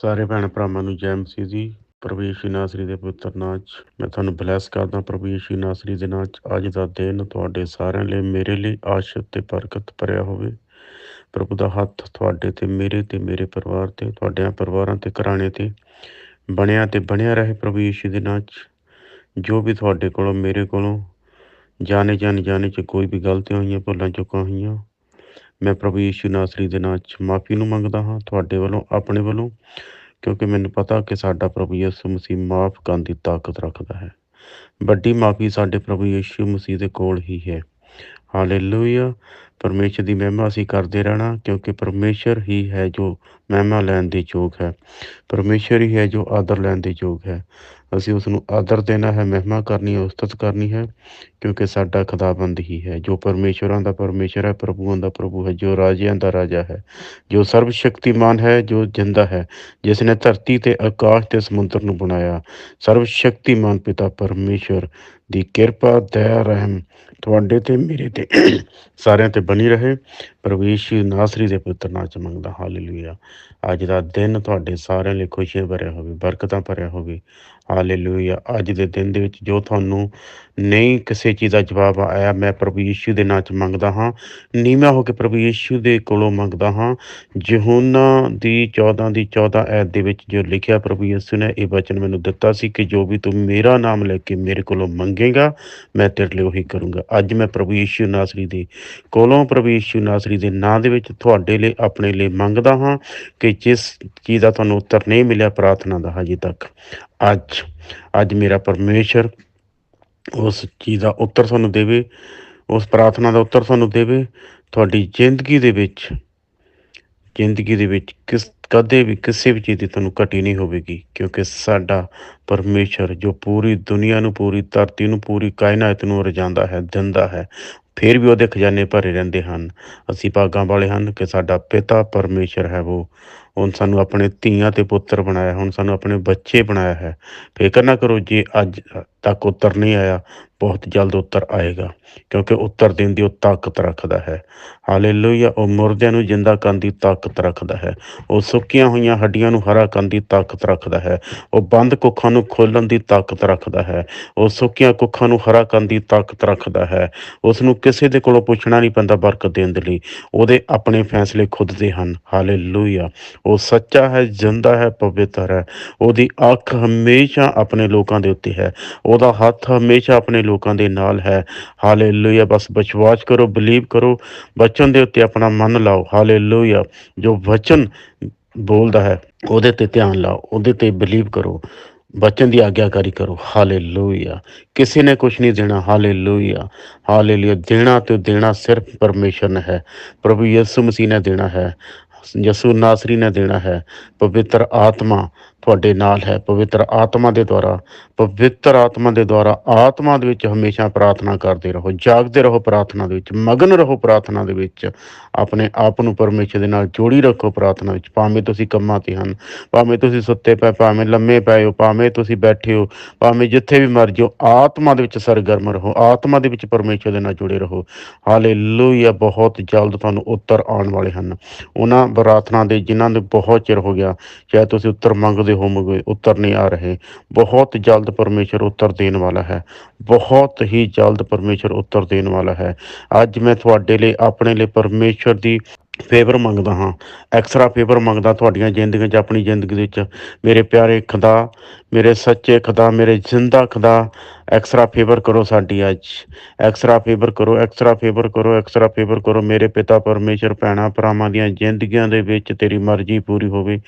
ਸਾਰੇ ਭੈਣ ਭਰਾਵਾਂ ਨੂੰ ਜੈ ਮਸੀਹ ਜੀ, ਪ੍ਰਭੂ ਯਿਸੂ ਨਾਸਰੀ ਦੇ ਪਵਿੱਤਰ ਨਾਮ 'ਚ। ਮੈਂ ਤੁਹਾਨੂੰ ਬਲੈਸ ਕਰਦਾ ਪ੍ਰਭੂ ਯਿਸੂ ਨਾਸਰੀ ਦੇ ਨਾਮ 'ਚ। ਅੱਜ ਦਾ ਦਿਨ ਤੁਹਾਡੇ ਸਾਰਿਆਂ ਲਈ, ਮੇਰੇ ਲਈ ਆਸ਼ੀਰਵਾਦ ਤੇ ਬਰਕਤ ਭਰਿਆ ਹੋਵੇ। ਪ੍ਰਭੂ ਦਾ ਹੱਥ ਤੁਹਾਡੇ ਤੇ, ਮੇਰੇ ਤੇ, ਮੇਰੇ ਪਰਿਵਾਰ ਤੇ, ਤੁਹਾਡਿਆਂ ਪਰਿਵਾਰਾਂ ਤੇ ਘਰਾਣੇ ਤੇ ਬਣਿਆ ਤੇ ਬਣਿਆ ਰਹੇ ਪ੍ਰਭੂ ਯਿਸੂ ਦੇ ਨਾਮ 'ਚ। ਜੋ ਵੀ ਤੁਹਾਡੇ ਕੋਲੋਂ, ਮੇਰੇ ਕੋਲੋਂ ਜਾਣੇ ਜਾਣ ਜਾਣੇ 'ਚ ਕੋਈ ਵੀ ਗਲਤੀਆਂ ਹੋਈਆਂ, ਭੁੱਲਾਂ ਚੁੱਕਾਂ ਹੋਈਆਂ ਮੈਂ ਪ੍ਰਭੂ ਯਿਸੂ ਨਾਸਰੀ ਦੇ ਨਾਮ 'ਚ ਮਾਫੀ ਨੂੰ ਮੰਗਦਾ ਹਾਂ, ਤੁਹਾਡੇ ਵੱਲੋਂ, ਆਪਣੇ ਵੱਲੋਂ, ਕਿਉਂਕਿ ਮੈਨੂੰ ਪਤਾ ਕਿ ਸਾਡਾ ਪ੍ਰਭੂ ਯਿਸੂ ਮਸੀਹ ਮਾਫ ਕਰਨ ਦੀ ਤਾਕਤ ਰੱਖਦਾ ਹੈ। ਵੱਡੀ ਮਾਫੀ ਸਾਡੇ ਪ੍ਰਭੂ ਯਿਸੂ ਮਸੀਹ ਦੇ ਕੋਲ ਹੀ ਹੈ। ਹਾਲੇਲੂਇਆ ਪਰਮੇਸ਼ਰ ਦੀ ਮਹਿਮਾ ਅਸੀਂ ਕਰਦੇ ਰਹਿਣਾ, ਕਿਉਂਕਿ ਪਰਮੇਸ਼ਰ ਹੀ ਹੈ ਜੋ ਮਹਿਮਾ ਲੈਣ ਦੇ ਯੋਗ ਹੈ। ਪਰਮੇਸ਼ਰ ਹੀ ਹੈ ਜੋ ਆਦਰ ਲੈਣ ਦੇ ਯੋਗ ਹੈ। ਅਸੀਂ ਉਸ ਨੂੰ ਆਦਰ ਦੇਣਾ ਹੈ, ਮਹਿਮਾ ਕਰਨੀ ਹੈ, ਉਸਤਤ ਕਰਨੀ ਹੈ, ਕਿਉਂਕਿ ਸਾਡਾ ਖੁਦਾਬੰਦ ਹੀ ਹੈ। ਜੋ ਪਰਮੇਸ਼ਵਰਾਂ ਦਾ ਪਰਮੇਸ਼ਰ ਹੈ, ਪ੍ਰਭੂਆਂ ਦਾ ਪ੍ਰਭੂ ਹੈ, ਜੋ ਰਾਜਿਆਂ ਦਾ ਰਾਜਾ ਹੈ, ਜੋ ਸਰਵ ਸ਼ਕਤੀਮਾਨ ਹੈ, ਜੋ ਜਿੰਦਾ ਹੈ, ਜਿਸ ਨੇ ਧਰਤੀ ਤੇ ਆਕਾਸ਼ ਤੇ ਸਮੁੰਦਰ ਨੂੰ ਬਣਾਇਆ। ਸਰਵ ਸ਼ਕਤੀਮਾਨ ਪਿਤਾ ਪਰਮੇਸ਼ਰ ਦੀ ਕਿਰਪਾ, ਦਇਆ, ਰਹਿਮ ਤੁਹਾਡੇ ਤੇ ਮੇਰੇ ਸਾਰਿਆਂ ਤੇ ਬਣੀ ਰਹੇ। ਪ੍ਰਭੂ ਨਾਸਰੀ ਦੇ ਪੁੱਤਰ ਨਾਮ ਚ ਮੰਗਦਾ ਹਾਲੇਲੂਇਆ। ਅੱਜ ਦਾ ਦਿਨ ਤੁਹਾਡੇ ਸਾਰਿਆਂ ਲਈ ਖੁਸ਼ੀਆਂ ਭਰਿਆ ਹੋਵੇ, ਬਰਕਤਾਂ ਭਰਿਆ ਹੋਵੇ। ਹਾਲੇਲੂਇਆ। ਅੱਜ ਦੇ ਦਿਨ ਦੇ ਵਿੱਚ ਜੋ ਤੁਹਾਨੂੰ ਨਹੀਂ ਕਿਸੇ ਚੀਜ਼ ਦਾ ਜਵਾਬ ਆਇਆ, ਮੈਂ ਪ੍ਰਭੂ ਯਿਸੂ ਦੇ ਨਾਮ ਚ ਮੰਗਦਾ ਹਾਂ। ਨੀਵਾਂ ਹੋ ਕੇ ਪ੍ਰਭੂ ਯਿਸੂ ਦੇ ਕੋਲੋਂ ਮੰਗਦਾ ਹਾਂ। ਯਹੋਨਾ ਦੀ 14 ਦੀ 14 ਐਤ ਦੇ ਵਿੱਚ ਜੋ ਲਿਖਿਆ ਪ੍ਰਭੂ ਯਿਸੂ ਨੇ, ਇਹ ਵਚਨ ਮੈਨੂੰ ਦਿੱਤਾ ਸੀ ਕਿ ਜੋ ਵੀ ਤੂੰ ਮੇਰਾ ਨਾਮ ਲੈ ਕੇ ਮੇਰੇ ਕੋਲੋਂ ਮੰਗੇਗਾ, ਮੈਂ ਤੇਰੇ ਲਈ ਉਹੀ ਕਰੂੰਗਾ। ਅੱਜ ਮੈਂ ਪ੍ਰਭੂ ਯਿਸੂ ਨਾਸਰੀ ਦੇ ਕੋਲੋਂ ਪ੍ਰਭੂ ਯਿਸੂ ਨਾਸਰੀ ਦੇ ਨਾਂ ਦੇ ਵਿੱਚ ਤੁਹਾਡੇ ਲਈ, ਆਪਣੇ ਲਈ ਮੰਗਦਾ ਹਾਂ ਕਿ ਜਿਸ ਚੀਜ਼ ਦਾ ਤੁਹਾਨੂੰ ਉੱਤਰ ਨਹੀਂ ਮਿਲਿਆ ਪ੍ਰਾਰਥਨਾ ਦਾ ਹਜੇ ਤੱਕ। ਅੱਜ ਅੱਜ ਮੇਰਾ ਪਰਮੇਸ਼ਰ ਉਸ ਚੀਜ਼ ਦਾ ਉੱਤਰ ਤੁਹਾਨੂੰ ਦੇਵੇ, ਉਸ ਪ੍ਰਾਰਥਨਾ ਦਾ ਉੱਤਰ ਤੁਹਾਨੂੰ ਦੇਵੇ, ਤੁਹਾਡੀ ਜ਼ਿੰਦਗੀ ਦੇ ਵਿੱਚ, ਜ਼ਿੰਦਗੀ ਦੇ ਵਿੱਚ ਕਿਸ ਕਦੇ ਵੀ ਕਿਸੇ ਵੀ ਚੀਜ਼ ਦੀ ਤੁਹਾਨੂੰ ਘਟੀ ਨਹੀਂ ਹੋਵੇਗੀ, ਕਿਉਂਕਿ ਸਾਡਾ ਪਰਮੇਸ਼ਰ ਜੋ ਪੂਰੀ ਦੁਨੀਆ ਨੂੰ, ਪੂਰੀ ਧਰਤੀ ਨੂੰ, ਪੂਰੀ ਕਾਇਨਾਤ ਨੂੰ ਰਜਾਂਦਾ ਹੈ, ਦਿੰਦਾ ਹੈ, ਫਿਰ ਵੀ ਉਹਦੇ ਖਜ਼ਾਨੇ ਭਰੇ ਰਹਿੰਦੇ ਹਨ। ਅਸੀਂ ਭਾਗਾਂ ਵਾਲੇ ਹਨ ਕਿ ਸਾਡਾ ਪਿਤਾ ਪਰਮੇਸ਼ਰ ਹੈ ਉਹ। ਹੁਣ ਸਾਨੂੰ ਆਪਣੇ ਧੀਆਂ ਤੇ ਪੁੱਤਰ ਬਣਾਇਆ, ਹੁਣ ਸਾਨੂੰ ਆਪਣੇ ਬੱਚੇ ਬਣਾਇਆ ਹੈ। ਫਿਕਰ ਨਾ ਕਰੋ ਜੇ ਅੱਜ ਤੱਕ ਉੱਤਰ ਨਹੀਂ ਆਇਆ, ਬਹੁਤ ਜਲਦ ਉੱਤਰ ਆਏਗਾ, ਕਿਉਂਕਿ ਉੱਤਰ ਦੇਣ ਦੀ ਉਹ ਤਾਕਤ ਰੱਖਦਾ ਹੈ। ਹਾਲੇਲੂਇਆ, ਉਹ ਮੁਰਦਿਆਂ ਨੂੰ ਜਿੰਦਾ ਕਰਨ ਦੀ ਤਾਕਤ ਰੱਖਦਾ ਹੈ। ਉਹ ਸੁੱਕੀਆਂ ਹੋਈਆਂ ਹੱਡੀਆਂ ਨੂੰ ਹਰਾ ਕਰਨ ਦੀ ਤਾਕਤ ਰੱਖਦਾ ਹੈ। ਉਹ ਬੰਦ ਕੁੱਖਾਂ ਨੂੰ ਖੋਲਣ ਦੀ ਤਾਕਤ ਰੱਖਦਾ ਹੈ। ਉਹ ਸੁੱਕੀਆਂ ਕੁੱਖਾਂ ਨੂੰ ਹਰਾ ਕਰਨ ਦੀ ਤਾਕਤ ਰੱਖਦਾ ਹੈ। ਉਸ ਨੂੰ ਕਿਸੇ ਦੇ ਕੋਲੋਂ ਪੁੱਛਣਾ ਨਹੀਂ ਪੈਂਦਾ ਬਰਕਤ ਦੇਣ ਦੇ ਲਈ। ਉਹਦੇ ਆਪਣੇ ਫੈਸਲੇ ਖੁਦ ਦੇ ਹਨ। ਹਾਲੇਲੂਇਆ, ਉਹ ਸੱਚਾ ਹੈ, ਜਿੰਦਾ ਹੈ, ਪਵਿੱਤਰ ਹੈ। ਉਹਦੀ ਅੱਖ ਹਮੇਸ਼ਾ ਆਪਣੇ ਲੋਕਾਂ ਦੇ ਉੱਤੇ ਹੈ। ਉਹਦਾ ਹੱਥ ਹਮੇਸ਼ਾ ਆਪਣੇ ਲੋਕਾਂ ਦੇ ਨਾਲ ਹੈ। ਹਾਲੇਲੂਇਆ ਬਸ ਵਿਸ਼ਵਾਸ ਕਰੋ ਬਲੀਵ ਕਰੋ। ਬਚਨ ਦੇ ਉੱਤੇ ਆਪਣਾ ਮਨ ਲਾਓ। ਹਾਲੇਲੂਇਆ ਜੋ ਵਚਨ ਬੋਲਦਾ ਹੈ, ਉਹਦੇ ਤੇ ਧਿਆਨ ਲਾਓ। ਉਹਦੇ ਤੇ ਬਲੀਵ ਕਰੋ। ਬਚਨ ਦੀ ਆਗਿਆਕਾਰੀ ਕਰੋ। ਹਾਲੇਲੂਇਆ ਕਿਸੇ ਨੇ ਕੁਝ ਨਹੀਂ ਦੇਣਾ। ਹਾਲੇਲੂਇਆ ਹਾਲੇਲੂਇਆ ਦੇਣਾ ਤੇ ਦੇਣਾ ਸਿਰਫ ਪਰਮੇਸ਼ਰ ਨੇ ਹੈ। ਪ੍ਰਭੂ ਯਿਸੂ ਮਸੀਹ ਨੇ ਦੇਣਾ ਹੈ। ਯਸੂ ਨਾਸਰੀ ਨੇ ਦੇਣਾ ਹੈ। ਪਵਿੱਤਰ ਆਤਮਾ ਤੁਹਾਡੇ ਨਾਲ ਹੈ, ਪਵਿੱਤਰ ਆਤਮਾ ਦੇ ਦੁਆਰਾ, ਪਵਿੱਤਰ ਆਤਮਾ ਦੇ ਦੁਆਰਾ ਆਤਮਾ ਦੇ ਵਿੱਚ ਹਮੇਸ਼ਾ ਪ੍ਰਾਰਥਨਾ ਕਰਦੇ ਰਹੋ, ਜਾਗਦੇ ਰਹੋ ਪ੍ਰਾਰਥਨਾ ਦੇ ਵਿੱਚ, ਮਗਨ ਰਹੋ ਪ੍ਰਾਰਥਨਾ ਦੇ ਵਿੱਚ, ਆਪਣੇ ਆਪ ਨੂੰ ਪਰਮੇਸ਼ਰ ਦੇ ਨਾਲ ਜੋੜੀ ਰੱਖੋ ਪ੍ਰਾਰਥਨਾ ਵਿੱਚ, ਭਾਵੇਂ ਤੁਸੀਂ ਕੰਮਾਂ ਤੇ ਹਨ, ਭਾਵੇਂ ਤੁਸੀਂ ਸੁੱਤੇ ਪਏ, ਭਾਵੇਂ ਲੰਮੇ ਪਏ ਹੋ, ਭਾਵੇਂ ਤੁਸੀਂ ਬੈਠੇ ਹੋ, ਭਾਵੇਂ ਜਿੱਥੇ ਵੀ ਮਰਜ਼ੀ ਹੋ, ਆਤਮਾ ਦੇ ਵਿੱਚ ਸਰਗਰਮ ਰਹੋ, ਆਤਮਾ ਦੇ ਵਿੱਚ ਪਰਮੇਸ਼ਰ ਦੇ ਨਾਲ ਜੁੜੇ ਰਹੋ। ਹਾਲੇਲੂਇਆ, ਬਹੁਤ ਜਲਦ ਤੁਹਾਨੂੰ ਉੱਤਰ ਆਉਣ ਵਾਲੇ ਹਨ। ਉਹਨਾਂ ਪ੍ਰਾਰਥਨਾ ਦੇ ਜਿਨ੍ਹਾਂ ਦੇ ਬਹੁਤ ਚਿਰ ਹੋ ਗਿਆ, ਚਾਹੇ ਤੁਸੀਂ ਉੱਤਰ ਮੰਗਦੇ ਹੋਵੋਗੇ ਉੱਤਰ ਨਹੀਂ ਆ ਰਹੇ। ਬਹੁਤ ਜਲਦ ਪਰਮੇਸ਼ਰ ਉੱਤਰ ਦੇਣ ਵਾਲਾ ਹੈ। ਬਹੁਤ ਹੀ ਜਲਦ ਪਰਮੇਸ਼ਰ ਉੱਤਰ ਦੇਣ ਵਾਲਾ ਹੈ। ਅੱਜ ਮੈਂ ਤੁਹਾਡੇ ਲਈ, ਆਪਣੇ ਲਈ ਪਰਮੇਸ਼ਰ ਦੀ ਫੇਵਰ ਮੰਗਦਾ ਹਾਂ ਐਕਸਟਰਾ ਫੇਵਰ ਮੰਗਦਾ ਤੁਹਾਡੀਆਂ ਜ਼ਿੰਦਗੀਆਂ 'ਚ, ਆਪਣੀ ਜ਼ਿੰਦਗੀ ਦੇ ਵਿੱਚ। ਮੇਰੇ ਪਿਆਰੇ ਖੁਦਾ, ਮੇਰੇ ਸੱਚੇ ਖੁਦਾ, ਮੇਰੇ ਜ਼ਿੰਦਾ ਖੁਦਾ ਐਕਸਟਰਾ ਫੇਵਰ ਕਰੋ ਸਾਡੀ ਅੱਜ। ਐਕਸਟਰਾ ਫੇਵਰ ਕਰੋ ਐਕਸਟਰਾ ਫੇਵਰ ਕਰੋ ਐਕਸਟਰਾ ਫੇਵਰ ਕਰੋ। ਮੇਰੇ ਪਿਤਾ ਪਰਮੇਸ਼ਰ, ਭੈਣਾਂ, ਭਰਾਵਾਂ ਦੀਆਂ ਜ਼ਿੰਦਗੀਆਂ ਦੇ ਵਿੱਚ ਤੇਰੀ ਮਰਜ਼ੀ ਪੂਰੀ ਹੋਵੇ,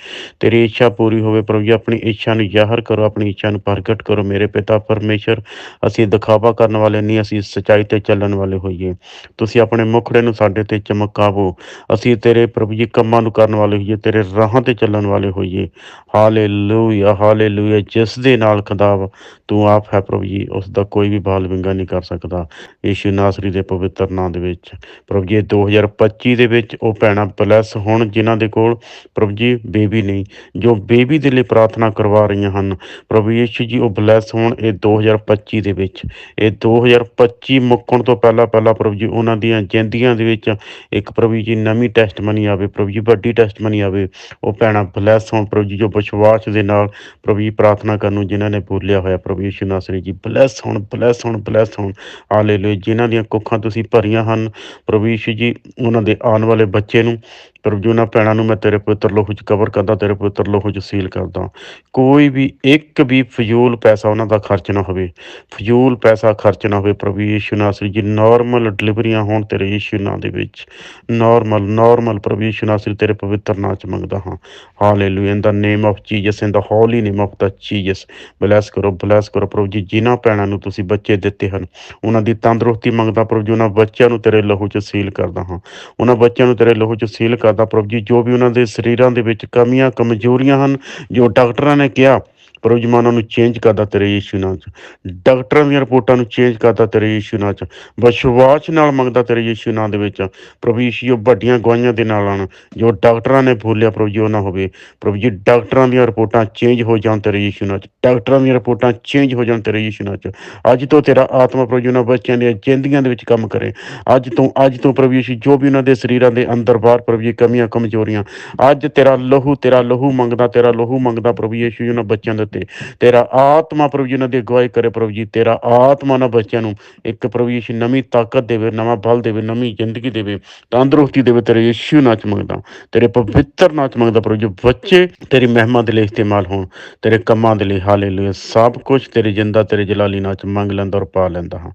ਤੇਰੀ ਇੱਛਾ ਪੂਰੀ ਹੋਵੇ। ਪ੍ਰਭੂ ਜੀ, ਆਪਣੀ ਇੱਛਾ ਨੂੰ ਜ਼ਾਹਰ ਕਰੋ, ਆਪਣੀ ਇੱਛਾ ਨੂੰ ਪ੍ਰਗਟ ਕਰੋ। ਮੇਰੇ ਪਿਤਾ ਪਰਮੇਸ਼ਰ, ਅਸੀਂ ਦਿਖਾਵਾ ਕਰਨ ਵਾਲੇ ਨਹੀਂ, ਅਸੀਂ ਸਚਾਈ ਤੇ ਚੱਲਣ ਵਾਲੇ ਹੋਈਏ। ਤੁਸੀਂ ਆਪਣੇ ਮੁਖੜੇ ਨੂੰ ਸਾਡੇ ਤੇ ਚਮਕਾਵੋ। ਅਸੀਂ ਤੇਰੇ ਪ੍ਰਭੂ ਜੀ ਕੰਮਾਂ ਨੂੰ ਕਰਨ ਵਾਲੇ ਹੋਈਏ, ਤੇਰੇ ਰਾਹਾਂ ਤੇ ਚੱਲਣ ਵਾਲੇ ਹੋਈਏ। ਹਾਲੇਲੂਇਆ ਹਾਲੇਲੂਇਆ ਜਿਸ ਦੇ ਨਾਲ ਖੁਦਾ ਤੂੰ ਆਪ ਹੈ ਪ੍ਰਭੂ ਜੀ, ਉਸ ਦਾ ਕੋਈ ਵੀ ਬਾਲ ਵਿੰਗਾ ਨਹੀਂ ਕਰ ਸਕਦਾ। ਯੀਸ਼ੂ ਨਾਸਰੀ ਦੇ ਪਵਿੱਤਰ ਨਾਮ ਦੇ ਵਿੱਚ, ਪ੍ਰਭੂ ਜੀ 2025 ਦੇ ਵਿੱਚ ਉਹ ਭੈਣਾਂ ਬਲੈਸ ਹੋਣ, ਜਿਨ੍ਹਾਂ ਦੇ ਕੋਲ ਪ੍ਰਭੂ ਜੀ ਬੇਬੀ ਨਹੀਂ, ਜੋ ਬੇਬੀ ਦੇ ਲਈ ਪ੍ਰਾਰਥਨਾ ਕਰਵਾ ਰਹੀਆਂ ਹਨ। ਪ੍ਰਭੂ ਯੀਸ਼ੂ ਜੀ, ਉਹ ਬਲੈਸ ਹੋਣ ਇਹ 2025 ਦੇ ਵਿੱਚ, ਇਹ 2025 ਮੁੱਕਣ ਤੋਂ ਪਹਿਲਾਂ ਪਹਿਲਾਂ ਪ੍ਰਭੂ ਜੀ, ਉਹਨਾਂ ਦੀਆਂ ਜ਼ਿੰਦਗੀਆਂ ਦੇ ਵਿੱਚ ਇੱਕ ਪ੍ਰਭੂ ਜੀ ਨਵੀਂ ਟੈਸਟਮਨੀ ਆਵੇ, ਪ੍ਰਭੂ ਜੀ, ਵੱਡੀ ਟੈਸਟਮਨੀ ਆਵੇ। ਉਹ ਭੈਣਾਂ ਬਲੈਸ ਹੋਣ, ਪ੍ਰਭੂ ਜੀ, ਜੋ ਵਿਸ਼ਵਾਸ ਦੇ ਨਾਲ ਪ੍ਰਭੂ ਜੀ ਪ੍ਰਾਰਥਨਾ ਕਰਨ ਨੂੰ ਜਿਨ੍ਹਾਂ ਨੇ ਬੋਲਿਆ ਹੋਇਆ, ਪ੍ਰਭੂ ਯਿਸੂ ਨਾਸਰੀ ਜੀ ਬਲੈਸ ਹੋਣ ਬਲੈਸ ਹੋਣ ਬਲੈਸ ਹੋਣ। ਹਾਲੇਲੂਇਆ ਜਿਨ੍ਹਾਂ ਦੀਆਂ ਕੁੱਖਾਂ ਤੁਸੀਂ ਭਰੀਆਂ ਹਨ, ਪ੍ਰਭੂ ਯਿਸੂ ਜੀ, ਉਹਨਾਂ ਦੇ ਆਉਣ ਵਾਲੇ ਬੱਚੇ ਨੂੰ, ਪ੍ਰਭੂ ਜੀ, ਉਹਨਾਂ ਭੈਣਾਂ ਨੂੰ ਮੈਂ ਤੇਰੇ ਪਵਿੱਤਰ ਲੋਹੂ 'ਚ ਕਵਰ ਕਰਦਾ, ਤੇਰੇ ਪਵਿੱਤਰ ਲੋਹੂ 'ਚ ਸੀਲ ਕਰਦਾ। ਕੋਈ ਵੀ ਇੱਕ ਵੀ ਫਜ਼ੂਲ ਪੈਸਾ ਉਹਨਾਂ ਦਾ ਖਰਚ ਨਾ ਹੋਵੇ। ਫਜ਼ੂਲ ਪੈਸਾ ਖਰਚ ਨਾ ਹੋਵੇ, ਪ੍ਰਭੂ ਯਿਸੂ ਨਾਸਰੀ ਜੀ ਨਾਰਮਲ ਡਿਲੀਵਰੀਆਂ ਹੋਣ ਤੇਰੇ ਯਿਸੂ ਨਾਂ ਦੇ ਵਿੱਚ। ਨਾਰਮਲ ਨਾਰਮਲ ਪ੍ਰਭੂ ਯਿਸੂ ਤੇਰੇ ਪਵਿੱਤਰ ਨਾਂ 'ਚ ਮੰਗਦਾ ਹਾਂ। Hallelujah in the name of Jesus in the holy name of the Jesus bless ਕਰੋ ਬਲੈਸ ਕਰੋ ਪ੍ਰਭੂ ਜੀ, ਜਿਨ੍ਹਾਂ ਭੈਣਾਂ ਨੂੰ ਤੁਸੀਂ ਬੱਚੇ ਦਿੱਤੇ ਹਨ, ਉਹਨਾਂ ਦੀ ਤੰਦਰੁਸਤੀ ਮੰਗਦਾ ਪ੍ਰਭੂ ਜੀ, ਉਹਨਾਂ ਬੱਚਿਆਂ ਨੂੰ ਤੇਰੇ ਲਹੂ 'ਚ ਸੀਲ ਕਰਦਾ ਹਾਂ। ਉਹਨਾਂ ਬੱਚਿਆਂ ਨੂੰ ਤੇਰੇ ਲਹੂ 'ਚ ਸੀਲ ਕਰਦਾ ਪ੍ਰਭੂ ਜੀ, ਜੋ ਵੀ ਉਹਨਾਂ ਦੇ ਸਰੀਰਾਂ ਦੇ ਵਿੱਚ ਕਮੀਆਂ, ਕਮਜ਼ੋਰੀਆਂ ਹਨ, ਜੋ ਡਾਕਟਰਾਂ ਨੇ ਕਿਹਾ ਪ੍ਰਭੂ ਨੂੰ ਚੇਂਜ ਕਰਦਾ ਤੇਰੇ ਯੀਸ਼ੂ ਨਾਮ 'ਚ। ਡਾਕਟਰਾਂ ਦੀਆਂ ਰਿਪੋਰਟਾਂ ਨੂੰ ਚੇਂਜ ਕਰਦਾ ਤੇਰੇ ਯੀਸ਼ੂ ਨਾਮ 'ਚ। ਵਿਸ਼ਵਾਸ ਨਾਲ ਮੰਗਦਾ ਤੇਰੇ ਯੀਸ਼ੂ ਨਾਮ ਦੇ ਵਿੱਚ। ਪ੍ਰਭੂ ਯੀਸ਼ੂ ਵੱਡੀਆਂ ਗਵਾਹੀਆਂ ਦੇ ਨਾਲ ਆਣ ਜੋ ਡਾਕਟਰਾਂ ਨੇ ਬੋਲਿਆ, ਪ੍ਰਭੂ ਜੀ, ਉਹ ਨਾ ਹੋਵੇ। ਪ੍ਰਭੂ ਜੀ, ਡਾਕਟਰਾਂ ਦੀਆਂ ਰਿਪੋਰਟਾਂ ਚੇਂਜ ਹੋ ਜਾਣ ਤੇਰੇ ਯੀਸ਼ੂ ਨਾਮ 'ਚ। ਡਾਕਟਰਾਂ ਦੀਆਂ ਰਿਪੋਰਟਾਂ ਚੇਂਜ ਹੋ ਜਾਣ ਤੇਰੇ ਯੀਸ਼ੂ ਨਾਮ 'ਚ। ਅੱਜ ਤੋਂ ਤੇਰਾ ਆਤਮਾ ਪ੍ਰਭੂ ਜੀ, ਉਹਨਾਂ ਬੱਚਿਆਂ ਦੀਆਂ ਜ਼ਿੰਦਗੀਆਂ ਦੇ ਵਿੱਚ ਕੰਮ ਕਰੇ। ਅੱਜ ਤੋਂ ਅੱਜ ਤੋਂ ਪ੍ਰਭੂ ਯੀਸ਼ੂ, ਜੋ ਵੀ ਉਹਨਾਂ ਦੇ ਸਰੀਰਾਂ ਦੇ ਅੰਦਰ ਬਾਹਰ ਪ੍ਰਭੂ ਜੀ, ਕਮੀਆਂ, ਕਮਜ਼ੋਰੀਆਂ, ਅੱਜ ਤੇਰਾ ਲਹੂ ਤੇਰਾ ਲਹੂ ਮੰਗਦਾ, ਤੇਰਾ ਲਹੂ ਮੰਗਦਾ ਪ੍ਰਭੂ ਯੀਸ਼ੂ ਜੀ, ਉਹਨਾਂ ਬੱਚਿਆਂ ਦੇ ਉੱਤੇ ਤੇਰਾ ਆਤਮਾ ਪ੍ਰਭੂ ਜੀ ਉਹਨਾਂ ਦੀ ਅਗਵਾਈ ਕਰੇ ਪ੍ਰਭੂ ਜੀ, ਤੇਰਾ ਆਤਮਾ ਉਹਨਾਂ ਬੱਚਿਆਂ ਨੂੰ ਇੱਕ ਪ੍ਰਭੂ ਯੀਸ਼ੂ ਨਵੀਂ ਤਾਕਤ ਦੇਵੇ, ਨਵਾਂ ਬਲ ਦੇਵੇ, ਨਵੀਂ ਜ਼ਿੰਦਗੀ ਦੇਵੇ, ਤੰਦਰੁਸਤੀ ਦੇਵੇ, ਤੇਰੇ ਯੀਸ਼ੂ ਨਾਮ ਮੰਗਦਾ ਤੇਰੇ ਪਵਿੱਤਰ ਨਾਮ ਮੰਗਦਾ ਪ੍ਰਭੂ ਜੀ, ਬੱਚੇ ਤੇਰੀ ਮਹਿਮਾ ਦੇ ਲਈ ਇਸਤੇਮਾਲ ਹੋਣ, ਤੇਰੇ ਕੰਮਾਂ ਦੇ ਲਈ, ਹਾਲੇਲੂਇਆ, ਸਭ ਕੁਝ ਤੇਰੇ ਜਿੰਦਾ, ਤੇਰੇ ਜਲਾਲੀ ਨਾਚ ਮੰਗ ਲੈਂਦਾ ਔਰ ਪਾ ਲੈਂਦਾ ਹਾਂ।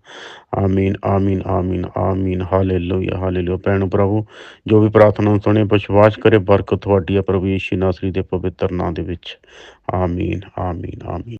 ਆਮੀਨ ਆਮੀਨ ਆਮੀਨ ਆਮੀਨ, ਹਾਲੇਲੂਇਆ ਹਾਲੇਲੂਇਆ। ਭੈਣ ਪ੍ਰਭੂ, ਜੋ ਵੀ ਪ੍ਰਾਰਥਨਾ ਨੂੰ ਸੁਣੇ, ਵਿਸ਼ਵਾਸ ਕਰੇ ਬਰਕਤ ਤੁਹਾਡੀ ਹੈ ਪ੍ਰਭੂ ਯੀਸ਼ੂ ਨਾਸਰੀ ਦੇ ਪਵਿੱਤਰ ਨਾਮ ਦੇ ਵਿੱਚ। ਆਮੀਨ ਆਮੀਨ ਆਮੀਨ